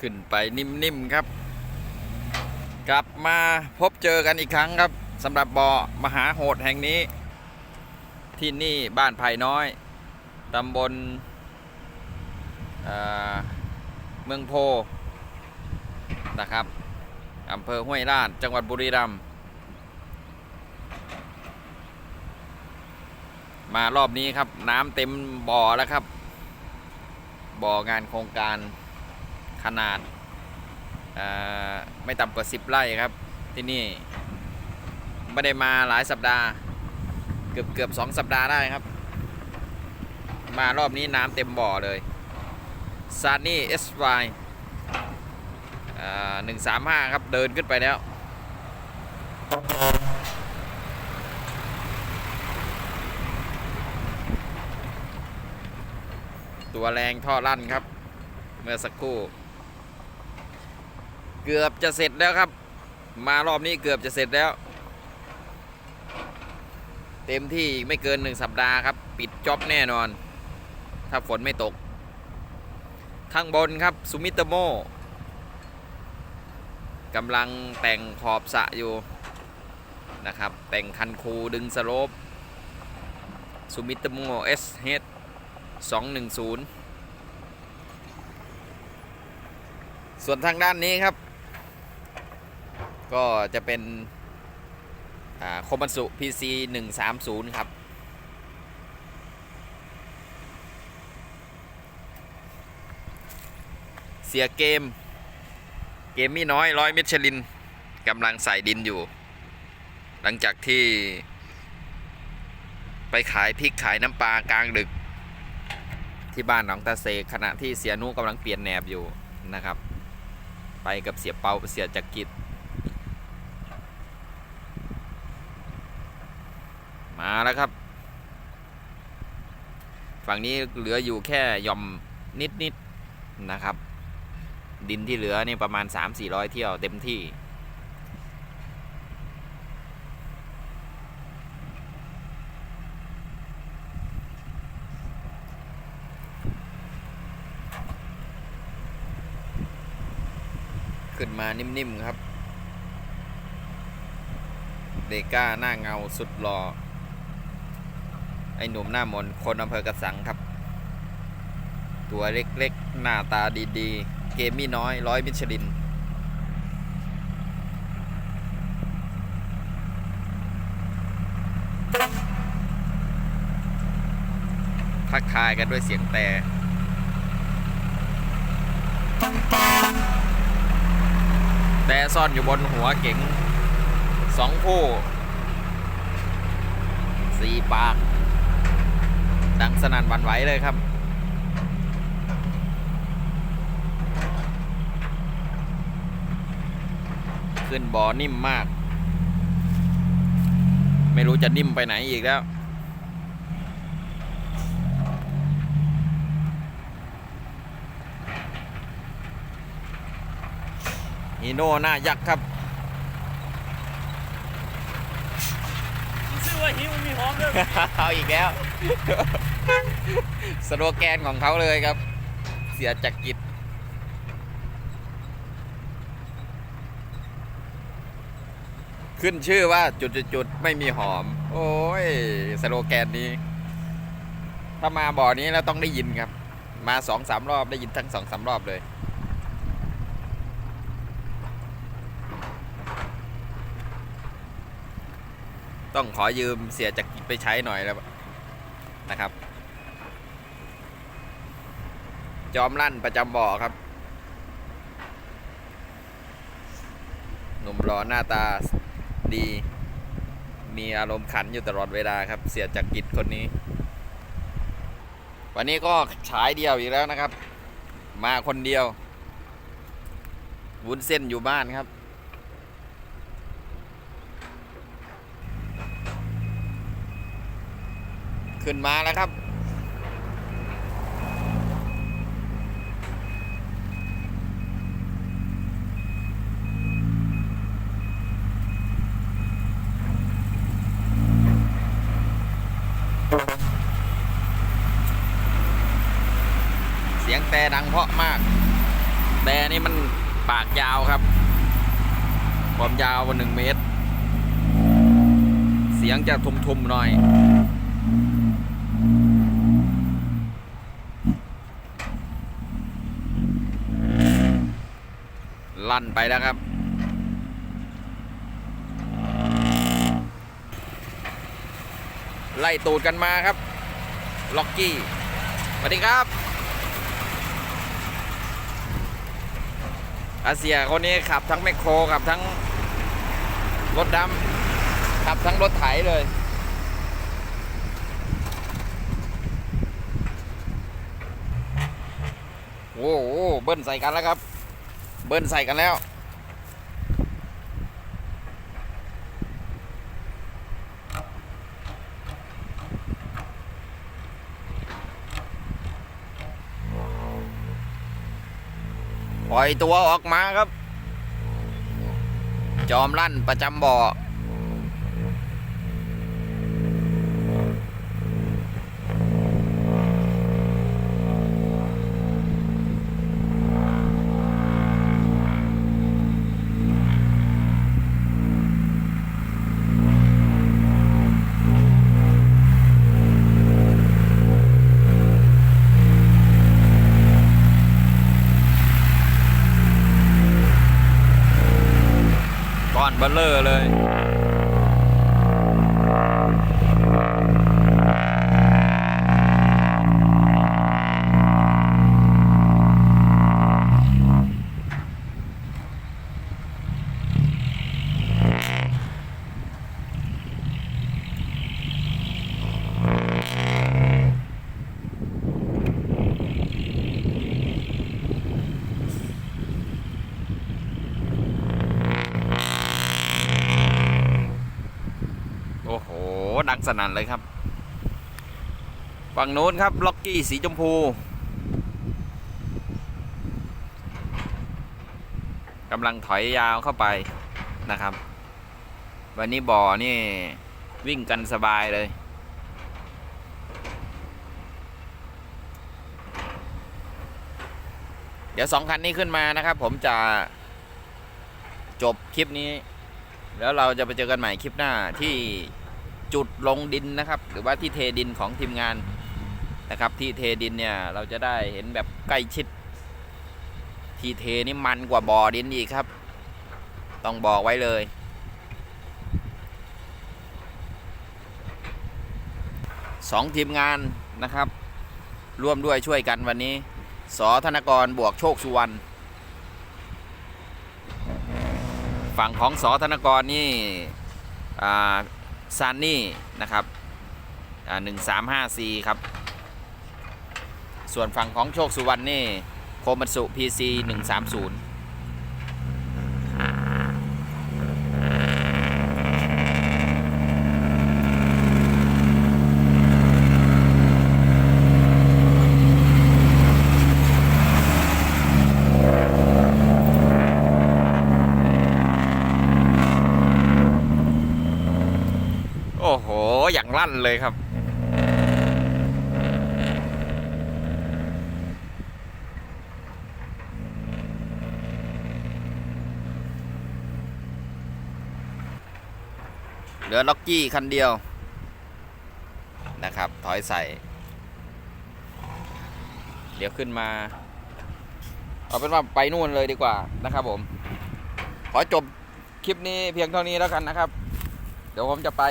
ขึ้นไปนิ่มๆครับ กลับมาพบเจอกันอีกครั้งครับสำหรับบ่อมหาโหดแห่งนี้ ที่นี่บ้านไผ่น้อยตำบลเมืองโพนะครับอำเภอห้วยราชจังหวัดบุรีรัมย์มารอบนี้ครับน้ำเต็มบ่อแล้วครับ บ่องานโครงการ ขนาดไม่ต่ำกว่า 10 ไร่ครับ ที่นี่ไม่ได้มาหลายสัปดาห์ เกือบเกือบสองสัปดาห์ได้ครับ มารอบนี้น้ำเต็มบ่อเลยซานี่เอสไวหนึ่งสามห้าครับ เดินขึ้นไปแล้ว ตัวแรงท่อลั่นครับ เมื่อสักครู่ เกือบจะเสร็จแล้วครับ มารอบนี้เกือบจะเสร็จแล้ว เต็มที่อีกไม่เกินหนึ่งสัปดาห์ครับ ปิดจ็อบแน่นอน ถ้าฝนไม่ตก ข้างบนครับซูมิตโมกำลังแต่งขอบสะอยู่นะครับ แต่งคันคูดึงสโลปซูมิตโมเอสเฮด210ส่วนทางด้านนี้ครับ ก็จะเป็นโคมันสุ PC 130 ครับ เสียเกม เกมมี่น้อยร้อยเมชลินกำลังใส่ดินอยู่ หลังจากที่ ไปขายพริกขายน้ำปลากลางดึก ที่บ้านหนองตาเซขณะที่เสียนุกำลังเปลี่ยนแหนบอยู่นะครับ ไปกับเสียเปาเสียจักริด มาแล้วครับ ฝั่งนี้เหลืออยู่แค่ย่อมนิดๆนนะครับ ดินที่เหลือนี่ประมาณ 3-400 เที่ยวเต็มที่ขึ้นมานิ่ม ๆ ครับ เดก้าหน้าเงาสุดหล่อ ไอหนุ่มหน้ามนคนอำเภอกระสังครับ ตัวเล็กๆ หน้าตาดีๆ เกมมี่น้อยร้อยมิชลิน ทักทายกันด้วยเสียงแต่แต่ซ่อนอยู่บนหัวเก๋งสองคู่สี่ปาก ดังสนั่นวันไหวเลยครับ ขึ้นบ่อนิ่มมาก ไม่รู้จะนิ่มไปไหนอีกแล้วฮีโน่หน้ายักษ์ครับ ชื่อว่าหิวมันมีหอมด้วย เอาอีกแล้ว สโลแกนของเขาเลยครับ เสียจักกิจขึ้นชื่อว่าจุดๆๆไม่มีหอม โอ้ย สโลแกนนี้ ถ้ามาบ่อนี้แล้วต้องได้ยินครับ มาสองสามรอบได้ยินทั้งสองสามรอบเลย ต้องขอยืมเสียจักกิจไปใช้หน่อยแล้วนะครับ จอมลั่นประจำบ่อครับ หนุ่มหล่อหน้าตาดี มีอารมณ์ขันอยู่ตลอดเวลาครับ เสียจักกิจคนนี้ วันนี้ก็ฉายเดียวอีกแล้วนะครับ มาคนเดียว วุ้นเส้นอยู่บ้านครับ ขึ้นมาแล้วครับ เสียงแต่ดังเพราะมาก แต่นนี่มันปากยาวครับ ความยาววันหนึ่งเมตร เสียงจะทุมๆหน่อย ลั่นไปแล้วครับ ไล่ตูดกันมาครับ ล็อกกี้สวัสดีครับ อาเซียคนนี้ขับทั้งแมคโครขับทั้งรถดำขับทั้งรถไถเลยโอ้โหเบิ้ลใส่กันแล้วครับ เบิ้ลใส่กันแล้ว ปล่อยตัวออกมาครับ จอมลั่นประจำบ่อ เบลเลอร์เลย ดังสนั่นเลยครับ ฝั่งโน้นครับล็อกกี้สีชมพูกำลังถอยยาวเข้าไปนะครับ วันนี้บ่อนี่วิ่งกันสบายเลย เดี๋ยวสองคันนี้ขึ้นมานะครับ ผมจะจบคลิปนี้ แล้วเราจะไปเจอกันใหม่คลิปหน้าที่ จุดลงดินนะครับ หรือว่าที่เทดินของทีมงานนะครับ ที่เทดินเนี่ยเราจะได้เห็นแบบใกล้ชิด ที่เทนี่มันกว่าบ่อดินอีกครับ ต้องบอกไว้เลย สองทีมงานนะครับ ร่วมด้วยช่วยกันวันนี้สอธนกรบวกโชคสุวรรณฝั่งของสอธนกรนี่ ซานนี่นะครับหนึ่งสามห้าซีครับ ส่วนฝั่งของโชคสุวรรณนี่โคมัตสุพีซีหนึ่งสามศูนย์ โอ้โห อย่างลั่นเลยครับ เหลือล็อกกี้คันเดียว นะครับ ถอยใส่ เดี๋ยวขึ้นมา เอาเป็นว่าไปนู่นเลยดีกว่านะครับผม ขอจบคลิปนี้เพียงเท่านี้แล้วกันนะครับ ดี๋ยวผมจะไป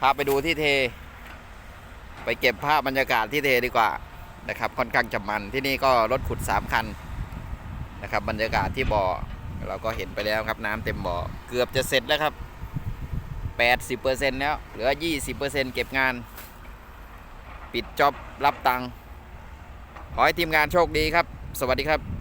พาไปดูที่เท ไปเก็บภาพบรรยากาศที่เทดีกว่านะครับ ค่อนข้างจะมันที่นี่ก็รถขุดสามคันนะครับ บรรยากาศที่บ่อเราก็เห็นไปแล้วครับน้ำเต็มบ่อเกือบจะเสร็จแล้วครับ 80%แล้วเหลือ 20%เก็บงาน ปิดจ็อบรับตังค์ขอให้ทีมงานโชคดีครับ สวัสดีครับ